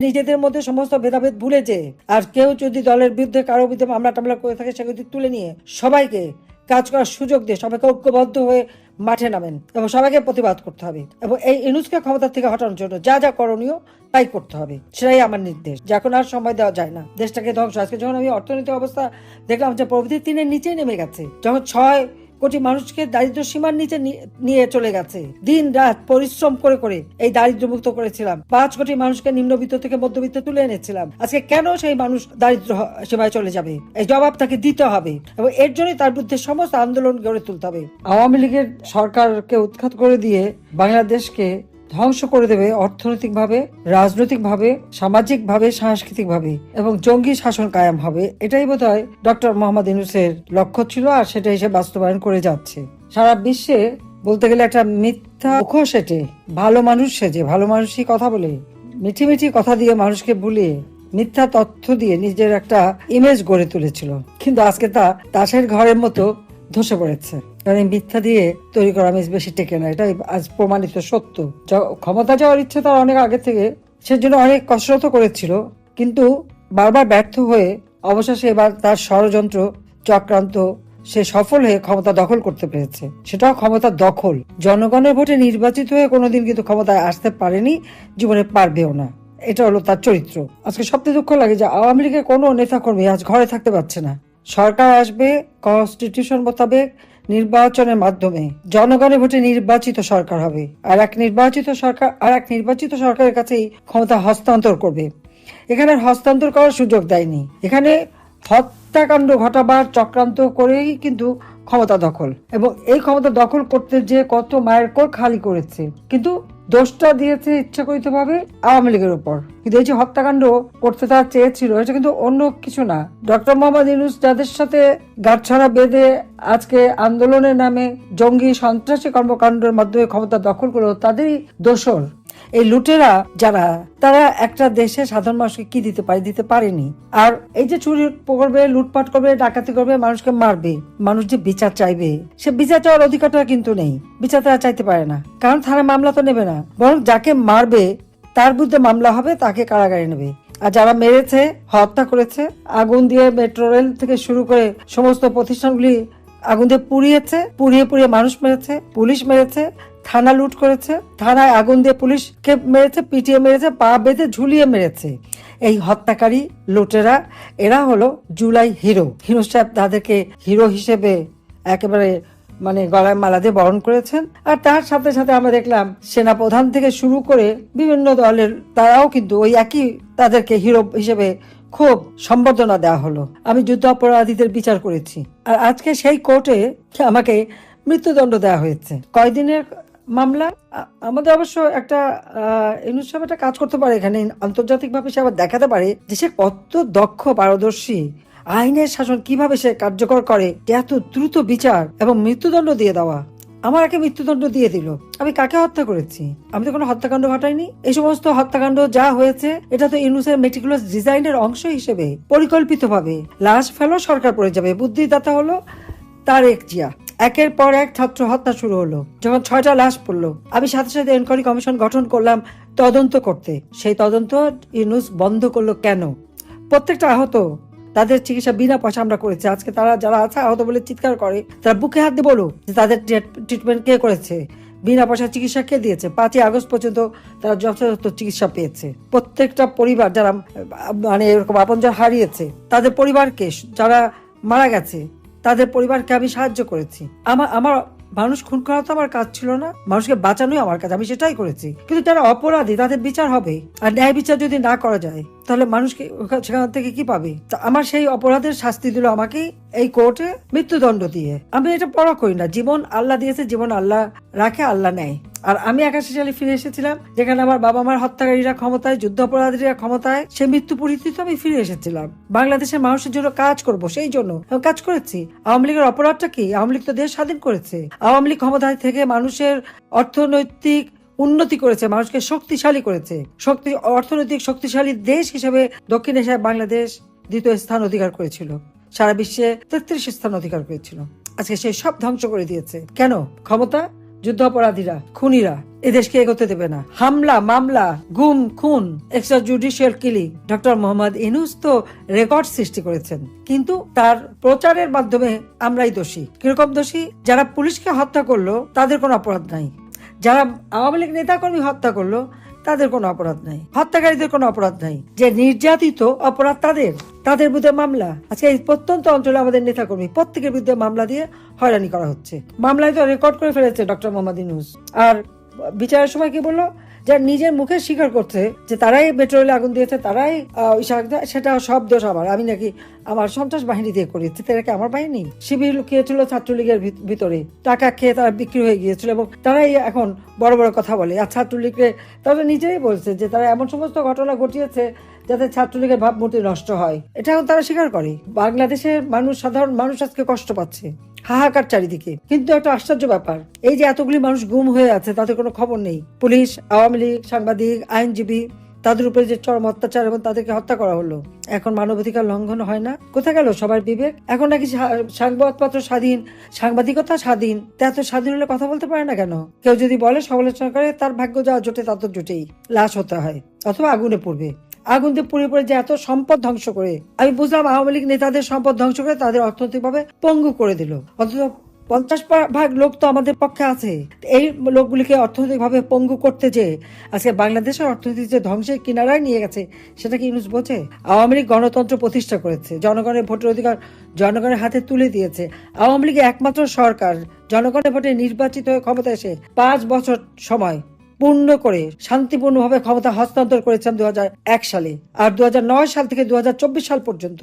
নিজেদের মধ্যে সমস্ত ভেদাভেদ ভুলে যে আর কেউ যদি দলের বিরুদ্ধে কারও বিরুদ্ধে মামলা টামলা করে থাকে সেগুলি তুলে নিয়ে সবাইকে কাজ করার সুযোগ দিয়ে সবাইকে ঐক্যবদ্ধ হয়ে মাঠে নামেন এবং সবাইকে প্রতিবাদ করতে হবে এবং এই ইনুসকে ক্ষমতা থেকে হটানোর জন্য যা যা করণীয় তাই করতে হবে। সেটাই আমার নির্দেশ। যে এখন আর সময় দেওয়া যায় না। দেশটাকে ধ্বংস। আজকে যখন আমি অর্থনৈতিক অবস্থা দেখলাম যে প্রবৃদ্ধি তিনের নিচে নেমে গেছে, যখন ছয় কোটি মানুষকে দারিদ্র সীমার নিচে নিয়ে চলে গেছে। দিন রাত পরিশ্রম করে করে এই দারিদ্র মুক্ত করেছিলাম। পাঁচ কোটি মানুষকে নিম্নবিত্ত থেকে মধ্যবিত্ত তুলে এনেছিলাম। আজকে কেন সেই মানুষ দারিদ্র সীমায় চলে যাবে? এই জবাব তাকে দিতে হবে এবং এর জন্যই তার বিরুদ্ধে সমস্ত আন্দোলন গড়ে তুলতে হবে। আওয়ামী লীগের সরকারকে উৎখাত করে দিয়ে বাংলাদেশকে ধ্বংস করে দেবে অর্থনৈতিকভাবে, রাজনৈতিকভাবে, সামাজিকভাবে, সাংস্কৃতিকভাবে এবং জঙ্গি শাসন কায়াম হবে। এটাই বোধ হয় ডক্টর মোহাম্মদ ইউনুসের লক্ষ্য ছিল আর সেটা সে বাস্তবায়ন করে যাচ্ছে। সারা বিশ্বে বলতে গেলে একটা মিথ্যা মুখোশ এটে ভালো মানুষ সেজে, ভালো মানুষই কথা বলে, মিঠি মিঠি কথা দিয়ে মানুষকে ভুলিয়ে মিথ্যা তথ্য দিয়ে নিজের একটা ইমেজ গড়ে তুলেছিল। কিন্তু আজকে তা তাসের ঘরের মতো ধসে পড়েছে। কারণ মিথ্যা দিয়ে তৈরি করা ইমেজ বেশি টেকে না, এটাই আজ প্রমাণিত সত্য। ক্ষমতা যাওয়ার ইচ্ছে তার অনেক আগে থেকে, সেজন্য অনেক কসরত করেছিল। কিন্তু বারবার ব্যর্থ হয়ে অবশেষে এবার তার ষড়যন্ত্র চক্রান্ত সে সফল হয়ে ক্ষমতা দখল করতে পেরেছে। সেটাও ক্ষমতা দখল। জনগণের ভোটে নির্বাচিত হয়ে কোনোদিন কিন্তু ক্ষমতায় আসতে পারেনি, জীবনে পারবেও না। এটা হলো তার চরিত্র। আজকে সবচেয়ে দুঃখ লাগে যে আওয়ামী লীগের কোনো নেতাকর্মী আজ ঘরে থাকতে পারছে না। সরকার আসবে কনস্টিটিউশন মোতাবেক নির্বাচনের মাধ্যমে। জনগণের ভোটে নির্বাচিত সরকার হবে। আর এক নির্বাচিত সরকার, আর এক নির্বাচিত সরকারের কাছেই ক্ষমতা হস্তান্তর করবে। এখানে হস্তান্তর করার সুযোগ দেয়নি। এখানে হত্যাকাণ্ড ঘটাবার চক্রান্ত করেই কিন্তু ক্ষমতা দখল। এবং এই ক্ষমতা দখল করতে যে কত মায়ের কোর খালি করেছে, কিন্তু দোষটা দিয়েছে ইচ্ছাকৃতভাবে আওয়ামী লীগের উপর। কিন্তু এই যে হত্যাকাণ্ড করতে তারা চেয়েছিল, এটা কিন্তু অন্য কিছু না। ডক্টর মোহাম্মদ ইউনুস যাদের সাথে গাঁটছড়া বেঁধে আজকে আন্দোলনের নামে জঙ্গি সন্ত্রাসী কর্মকাণ্ডের মাধ্যমে ক্ষমতা দখল করল, তাদেরই দোষর। এই লুটেরা যারা, তারা একটা দেশে সাধারণ মানুষকে কি দিতে পারে? দিতে পারেনি। আর এই যে চুরি করবে, লুটপাট করবে, ডাকাতি করবে, মানুষকে মারবে, মানুষ যে বিচার চাইবে, সে বিচার চাওয়ার অধিকারটা কিন্তু নেই। বিচার তারা চাইতে পারে না। কারণ থানা মামলা তো নেবে না। বরং যাকে মারবে, তার বিরুদ্ধে মামলা হবে, তাকে কারাগারে নেবে। আর যারা মেরেছে, হত্যা করেছে, আগুন দিয়ে মেট্রো রেল থেকে শুরু করে সমস্ত প্রতিষ্ঠানগুলি আগুন দিয়ে পুড়িয়েছে, পুড়িয়ে পুড়িয়ে মানুষ মেরেছে, পুলিশ মেরেছে থানা লুট করেছে, থানায় আগুন দিয়ে পুলিশকে মেরেছে, পিটিয়ে মেরেছে, পা বেঁধে ঝুলিয়ে মেরেছে। এই হত্যাকারী লুটেরা, এরা হলো জুলাই হিরো। হিরো সাহেব তাদেরকে হিরো হিসেবে একেবারে মানে গলায় মালা দিয়ে বরণ করেছেন। আর তার সাথে সাথে আমরা দেখলাম সেনা প্রধান থেকে শুরু করে বিভিন্ন দলের তারাও কিন্তু ওই একই তাদেরকে হিরো হিসেবে খুব সম্বর্ধনা দেওয়া হলো। আমি যুদ্ধ অপরাধীদের বিচার করেছি। আর আজকে সেই কোর্টে আমাকে মৃত্যুদণ্ড দেওয়া হয়েছে। কয়দিনের মামলা আমাদের অবশ্য একটা ইউনুস সাহেব একটা কাজ করতে পারে এখানে, আন্তর্জাতিকভাবে সে আবার দেখাতে পারে যে সে কত দক্ষ, পারদর্শী। আইনের শাসন কীভাবে সে কার্যকর করে এত দ্রুত বিচার এবং মৃত্যুদণ্ড দিয়ে দেওয়া। আমার একে মৃত্যুদণ্ড দিয়ে দিল। আমি কাকে হত্যা করেছি? আমি তো কোনো হত্যাকাণ্ড ঘটাইনি। এই সমস্ত হত্যাকাণ্ড যা হয়েছে, এটা তো ইউনুসের মেটিকুলাস ডিজাইনের অংশ হিসেবে পরিকল্পিতভাবে। লাশ ফেলো সরকার পড়ে যাবে। বুদ্ধিদাতা হলো তারেক জিয়া। একের পর এক ছাত্র হত্যা শুরু হলো। যখন ছয়টা লাশ পড়ল, আমি সাথে সাথে এনকোয়ারি কমিশন গঠন করলাম তদন্ত করতে। সেই তদন্ত ইউনুস বন্ধ করল কেন? প্রত্যেকটা আহত তাদের চিকিৎসা বিনা পয়সা আমরা করেছি। আজকে তারা যারা আছে, আহত বলে চিৎকার করে, তারা বুকে হাত দিয়ে বলো যে তাদের ট্রিটমেন্ট কে করেছে? বিনা পয়সা চিকিৎসা কে দিয়েছে? পাঁচই আগস্ট পর্যন্ত তারা যথাযথ চিকিৎসা পেয়েছে। প্রত্যেকটা পরিবার যারা মানে এরকম আপনজন হারিয়েছে, তাদের পরিবারকে যারা মারা গেছে তাদের পরিবারকে আমি সাহায্য করেছি। আমার আমার মানুষ খুন করা তো আমার কাজ ছিল না। মানুষকে বাঁচানোই আমার কাজ, আমি সেটাই করেছি। কিন্তু যারা অপরাধী, তাদের বিচার হবে। আর ন্যায় বিচার যদি না করা যায়, তাহলে মানুষকে সেখান থেকে কি পাবে? আমার সেই অপরাধের শাস্তি দিল আমাকে এই কোর্টে মৃত্যুদণ্ড দিয়ে। আমি এটা পড়া করি না। জীবন আল্লাহ দিয়েছে, জীবন আল্লাহ রাখে, আল্লাহ নেয়। আর আমি একাশি সালে ফিরে এসেছিলাম, যেখানে আমার বাবা মার হত্যাকারীরা ক্ষমতায় যুদ্ধ অপরাধীরা ক্ষমতায়, সে মৃত্যু পরিস্থিতি আমি ফিরে এসেছিলাম। বাংলাদেশের মানুষের জন্য কাজ করব, সেই জন্য কাজ করেছি। আওয়ামী লীগের অপরাধটা কি? আওয়ামী লীগ তো দেশ স্বাধীন করেছে। আওয়ামী লীগ ক্ষমতায় থেকে মানুষের অর্থনৈতিক উন্নতি করেছে, মানুষকে শক্তিশালী করেছে। শক্তি, অর্থনৈতিক শক্তিশালী দেশ হিসেবে দক্ষিণ এশিয়ায় বাংলাদেশ দ্বিতীয় স্থান অধিকার করেছিল। সারা বিশ্বে তেত্রিশ স্থান অধিকার করেছিল। আজকে সে সব ধ্বংস করে দিয়েছে। কেন? ক্ষমতা যুদ্ধাপরাধীরা, খুনিরা এদেশকে এগোতে দেবে না। হামলা, মামলা, গুম, খুন extra judicial killing doctor Mohammad Yunus তো রেকর্ড সৃষ্টি করেছেন। কিন্তু তার প্রচারের মাধ্যমে আমরাই দোষী। কীরকম দোষী? যারা পুলিশকে হত্যা করল, তাদের কোনো অপরাধ নাই। যারা আওয়ামী লীগ নেতাকর্মী হত্যা করল তাদের কোনো অপরাধ নাই। হত্যাকারীদের কোনো অপরাধ নাই। যে নির্যাতিত অপরাধ তাদের তাদের বিরুদ্ধে মামলা। আজকে এই প্রত্যন্ত অঞ্চলে আমাদের নেতাকর্মী প্রত্যেকের বিরুদ্ধে মামলা দিয়ে হয়রানি করা হচ্ছে। মামলায় তো রেকর্ড করে ফেলেছে ডক্টর মোহাম্মদ ইনুস আর বিচারের সময় কি বলল? যা নিজের মুখে স্বীকার করছে যে তারাই পেট্রোলে আগুন দিয়েছে, তারাই সেটা সব দোষ আমার। আমি নাকি আমার সন্ত্রাস বাহিনী দিয়ে করিয়েছি তারা কি আমার বাহিনী? শিবির লুকিয়েছিল ছাত্রলীগের ভিত- ভিতরে। টাকা খেয়ে তারা বিক্রি হয়ে গিয়েছিল এবং তারাই এখন বড় বড় কথা বলে। আর ছাত্রলীগকে তারা নিজেরাই বলছে যে তারা এমন সমস্ত ঘটনা ঘটিয়েছে যাতে ছাত্রলীগের ভাবমূর্তি নষ্ট হয়। এটা এখন তারা স্বীকার করে। বাংলাদেশের মানুষ, সাধারণ মানুষ আজকে কষ্ট পাচ্ছে। হাহাকার চারিদিকে। কিন্তু একটা আশ্চর্য ব্যাপার, এই যে এতগুলি মানুষ গুম হয়ে আছে তাদের কোনো খবর নেই। পুলিশ, আওয়ামী লীগ, সাংবাদিক, আইনজীবী, তাদের উপরে যে চরম অত্যাচার এবং তাদেরকে হত্যা করা হলো। এখন মানবাধিকার লঙ্ঘন হয় না। কোথায় গেল সবার বিবেক? এখন নাকি সংবাদপত্র স্বাধীন, সাংবাদিকতা স্বাধীন। তা এত স্বাধীন হলে কথা বলতে পারে না কেন? কেউ যদি বলে সমালোচনা করে, তার ভাগ্য যা জোটে তা তো জোটেই। লাশ হতে হয়, অথবা আগুনে পড়বে। আগুন দিয়ে পুড়ে পড়ে যে এত সম্পদ ধ্বংস করে। আমি বুঝলাম আওয়ামী লীগ নেতাদের সম্পদ ধ্বংস করে তাদের অর্থনৈতিকভাবে পঙ্গু করে দিল। অথচ পঞ্চাশ ভাগ লোক তো আমাদের পক্ষে আছে। এই লোকগুলিকে অর্থনৈতিকভাবে পঙ্গু করতে যে আজকে বাংলাদেশের অর্থনীতি যে ধ্বংসের কিনারায় নিয়ে গেছে, সেটা কি ইউনুস বোঝে? আওয়ামী লীগ গণতন্ত্র প্রতিষ্ঠা করেছে, জনগণের ভোটের অধিকার জনগণের হাতে তুলে দিয়েছে। আওয়ামী লীগ একমাত্র সরকার, জনগণের ভোটে নির্বাচিত হয়ে ক্ষমতা এসে পাঁচ বছর সময় পূর্ণ করে শান্তিপূর্ণভাবে ক্ষমতা হস্তান্তর করেছেন দু হাজার এক সালে। আর দু হাজার নয় সাল থেকে দুহাজার চব্বিশ সাল পর্যন্ত